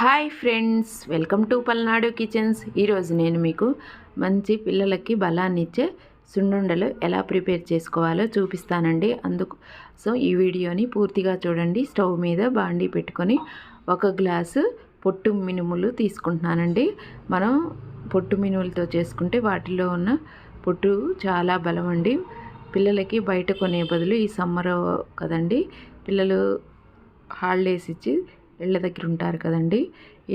Hi friends welcome to Palnadu kitchens. ఈరోజు నేను మీకు మంచి పిల్లలకి బలాన్ని ఇచ్చే సున్నుండలు ఎలా ప్రిపేర్ చేసుకోవాలో చూపిస్తానండి. అందుకు సో ఈ వీడియోని పూర్తిగా చూడండి. స్టవ్ మీద బాండీ పెట్టుకొని ఒక గ్లాసు పొట్టు మినుములు తీసుకుంటున్నానండి. మనం పొట్టు మినుములతో చేసుకుంటే వాటిలో ఉన్న పొట్టు చాలా బలం అండి పిల్లలకి బయట కొనే బదులు ఈ సమ్మర్ కదండి పిల్లలు హాలిడేస్ ఇచ్చి ఇళ్ళ దగ్గర ఉంటారు కదండి.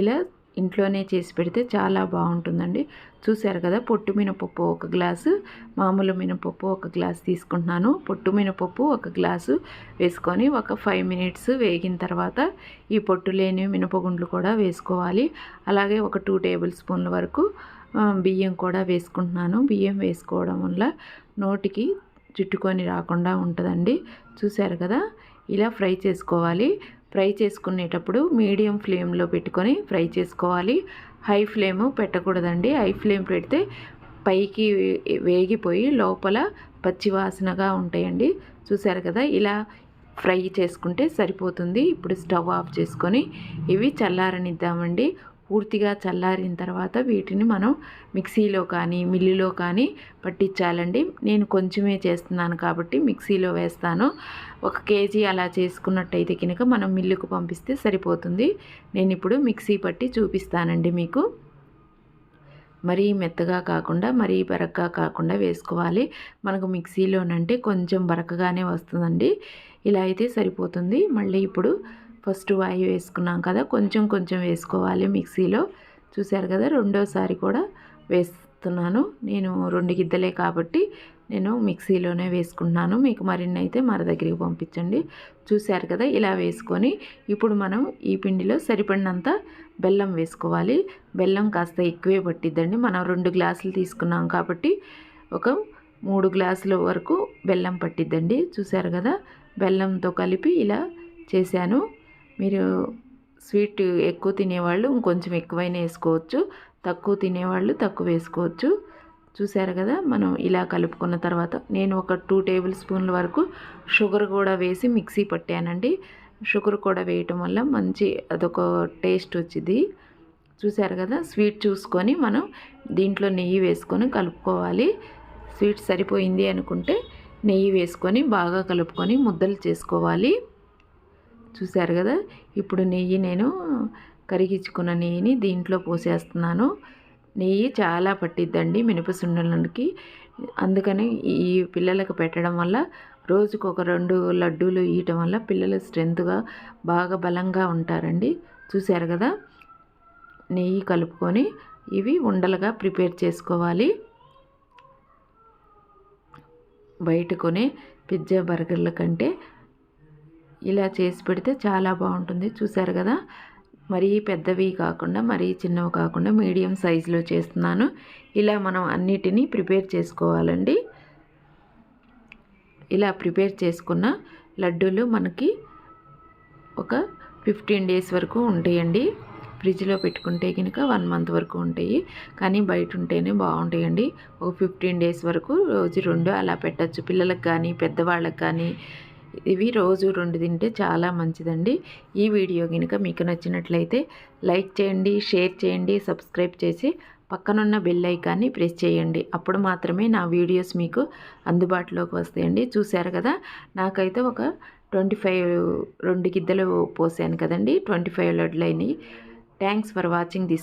ఇలా ఇంట్లోనే చేసి పెడితే చాలా బాగుంటుందండి. చూశారు కదా పొట్టు మినపప్పు ఒక గ్లాసు మామూలు మినపప్పు ఒక గ్లాస్ తీసుకుంటున్నాను. పొట్టు మినపప్పు ఒక గ్లాసు వేసుకొని ఒక ఫైవ్ మినిట్స్ వేగిన తర్వాత ఈ పొట్టు లేని మినపగుండ్లు కూడా వేసుకోవాలి. అలాగే ఒక టూ టేబుల్ స్పూన్ల వరకు బియ్యం కూడా వేసుకుంటున్నాను. బియ్యం వేసుకోవడం వల్ల నోటికి చుట్టుకొని రాకుండా ఉంటుందండి. చూశారు కదా ఇలా ఫ్రై చేసుకోవాలి. ఫ్రై చేసుకునేటప్పుడు మీడియం ఫ్లేమ్లో పెట్టుకొని ఫ్రై చేసుకోవాలి. హై ఫ్లేమ్ పెట్టకూడదండి. హై ఫ్లేమ్ పెడితే పైకి వేగిపోయి లోపల పచ్చివాసనగా ఉంటాయండి. చూసారు కదా ఇలా ఫ్రై చేసుకుంటే సరిపోతుంది. ఇప్పుడు స్టవ్ ఆఫ్ చేసుకొని ఇవి చల్లారనిద్దామండి. పూర్తిగా చల్లారిన తర్వాత వీటిని మనం మిక్సీలో కానీ మిల్లులో కానీ పట్టించాలండి. నేను కొంచెమే చేస్తున్నాను కాబట్టి మిక్సీలో వేస్తాను. ఒక కేజీ అలా చేసుకున్నట్టయితే కనుక మనం మిల్లుకు పంపిస్తే సరిపోతుంది. నేను ఇప్పుడు మిక్సీ పట్టి చూపిస్తానండి మీకు. మరీ మెత్తగా కాకుండా మరీ బరకగా కాకుండా వేసుకోవాలి. మనకు మిక్సీలోనంటే కొంచెం బరకగానే వస్తుందండి. ఇలా అయితే సరిపోతుంది. మళ్ళీ ఇప్పుడు ఫస్ట్ వాయి వేసుకున్నాం కదా కొంచెం కొంచెం వేసుకోవాలి మిక్సీలో. చూశారు కదా రెండోసారి కూడా వేస్తున్నాను. నేను రెండు గిద్దలే కాబట్టి నేను మిక్సీలోనే వేసుకుంటున్నాను. మీకు మరిన్ని అయితే మన దగ్గరికి పంపించండి. చూశారు కదా ఇలా వేసుకొని ఇప్పుడు మనం ఈ పిండిలో సరిపడినంత బెల్లం వేసుకోవాలి. బెల్లం కాస్త ఎక్కువే పట్టిద్దండి. మనం రెండు గ్లాసులు తీసుకున్నాం కాబట్టి ఒక మూడు గ్లాసుల వరకు బెల్లం పట్టిద్దండి. చూశారు కదా బెల్లంతో కలిపి ఇలా చేశాను. మీరు స్వీట్ ఎక్కువ తినేవాళ్ళు ఇంకొంచెం ఎక్కువైనా వేసుకోవచ్చు. తక్కువ తినేవాళ్ళు తక్కువ వేసుకోవచ్చు. చూసారు కదా? మనం ఇలా కలుపుకున్న తర్వాత నేను ఒక టూ టేబుల్ స్పూన్ల వరకు షుగర్ కూడా వేసి మిక్సీ పట్టానండి. షుగర్ కూడా వేయటం వల్ల మంచి అదొక టేస్ట్ వచ్చింది. చూసారు కదా? స్వీట్ చూసుకొని మనం దీంట్లో నెయ్యి వేసుకొని కలుపుకోవాలి. స్వీట్ సరిపోయింది అనుకుంటే నెయ్యి వేసుకొని బాగా కలుపుకొని ముద్దలు చేసుకోవాలి. చూశారు కదా? ఇప్పుడు నెయ్యి నేను కరిగించుకున్న నెయ్యిని దీంట్లో పోసేస్తున్నాను. నెయ్యి చాలా పట్టిద్దండి మినపసుండలకి అందుకని ఈ పిల్లలకు పెట్టడం వల్ల రోజుకు ఒక రెండు లడ్డూలు ఇవ్వటం వల్ల పిల్లలు స్ట్రెంత్గా బాగా బలంగా ఉంటారండి. చూశారు కదా? నెయ్యి కలుపుకొని ఇవి ఉండలుగా ప్రిపేర్ చేసుకోవాలి. బయట కొనే పిజ్జా బర్గర్ల కంటే ఇలా చేసి పెడితే చాలా బాగుంటుంది. చూసారు కదా? మరీ పెద్దవి కాకుండా మరీ చిన్నవి కాకుండా మీడియం సైజులో చేస్తున్నాను. ఇలా మనం అన్నిటినీ ప్రిపేర్ చేసుకోవాలండి. ఇలా ప్రిపేర్ చేసుకున్న లడ్డూలు మనకి ఒక ఫిఫ్టీన్ డేస్ వరకు ఉంటాయండి. ఫ్రిడ్జ్లో పెట్టుకుంటే కనుక వన్ మంత్ వరకు ఉంటాయి. కానీ బయట ఉంటేనే బాగుంటాయండి. ఒక ఫిఫ్టీన్ డేస్ వరకు రోజు రెండు అలా పెట్టచ్చు. పిల్లలకు కానీ పెద్దవాళ్ళకి కానీ ఇవి రోజు రెండు తింటే చాలా మంచిదండి. ఈ వీడియో కనుక మీకు నచ్చినట్లయితే లైక్ చేయండి షేర్ చేయండి సబ్స్క్రైబ్ చేసి పక్కనున్న బెల్ ఐకాన్ని ప్రెస్ చేయండి. అప్పుడు మాత్రమే నా వీడియోస్ మీకు అందుబాటులోకి వస్తాయండి. చూశారు కదా? నాకైతే ఒక ట్వంటీ ఫైవ్ రెండు గిద్దలు పోసాను కదండి. ట్వంటీ ఫైవ్ లడ్లు అయినాయి. Thanks for watching this